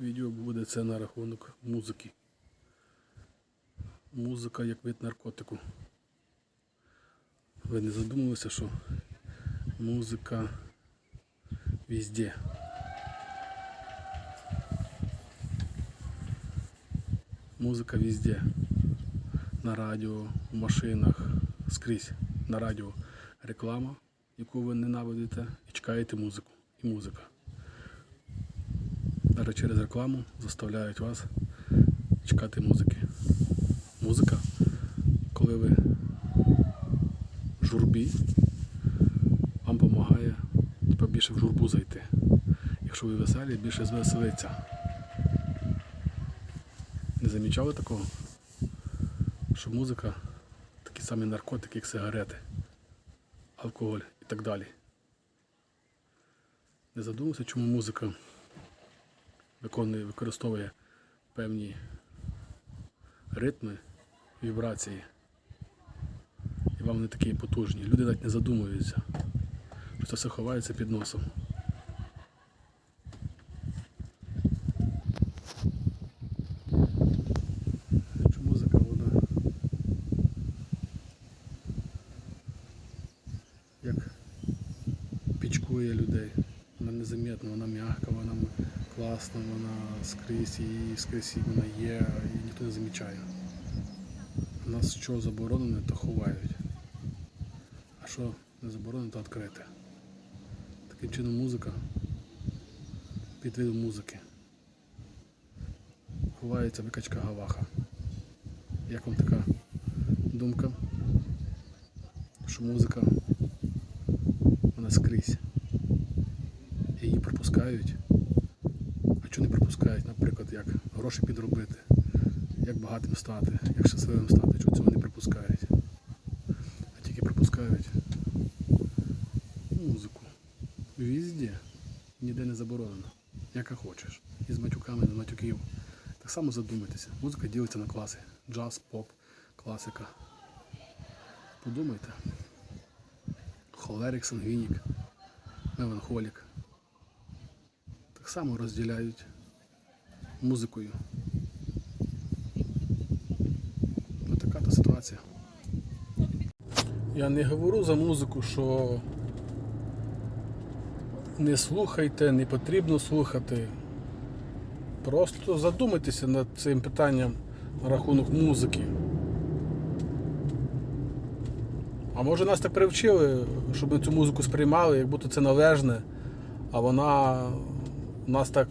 Відео буде це на рахунок музики. Музика як вид наркотику. Ви не задумувалися, що музика везде. Музика везде. На радіо, в машинах, скрізь. На радіо реклама, яку ви ненавидите, і чекаєте музику. І музика. Навіть через рекламу заставляють вас чекати музики. Музика, коли ви в журбі, вам допомагає типу, більше в журбу зайти. Якщо ви веселі, більше звеселиться. Не замічали такого? Що музика такі самі наркотики, як сигарети, алкоголь і так далі. Не задумався, чому музика виконує, використовує певні ритми, вібрації. І вам вони такі потужні. Люди навіть не задумуються, що все ховається під носом. Як пічкує людей. Вона незамітна, вона м'яка, вона класна, вона скрізь і скрізь вона є, і ніхто не замічає. У нас що заборонене, то ховають. А що не заборонено, то відкрите. Таким чином музика під видом музики. Ховається викачка гаваха. Як вам така думка? Що музика вона скрізь. Її пропускають. Не пропускають, наприклад, як гроші підробити, як багатим стати, як щасливим стати, чого цього не пропускають. А тільки пропускають музику. Везде. Ніде не заборонено. Яка хочеш. І з матюками, з матюків. Так само задумайтеся. Музика ділиться на класи. Джаз, поп, класика. Подумайте. Холерик, сангвінік, меланхолік. Само розділяють музикою. Ось така то ситуація. Я не говорю за музику, що не слухайте, не потрібно слухати. Просто задумайтеся над цим питанням на рахунок музики. А може нас так привчили, щоб ми цю музику сприймали, як будто це належне, а вона нас так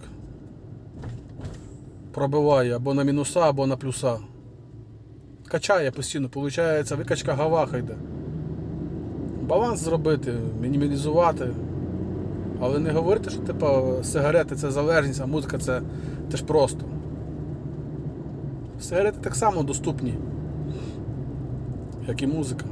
пробиває або на мінуса, або на плюса. Качає постійно, виходить, викачка гаваха йде. Баланс зробити, мінімалізувати. Але не говорити, що типу, сигарети це залежність, а музика це, це ж просто. Сигарети так само доступні, як і музика.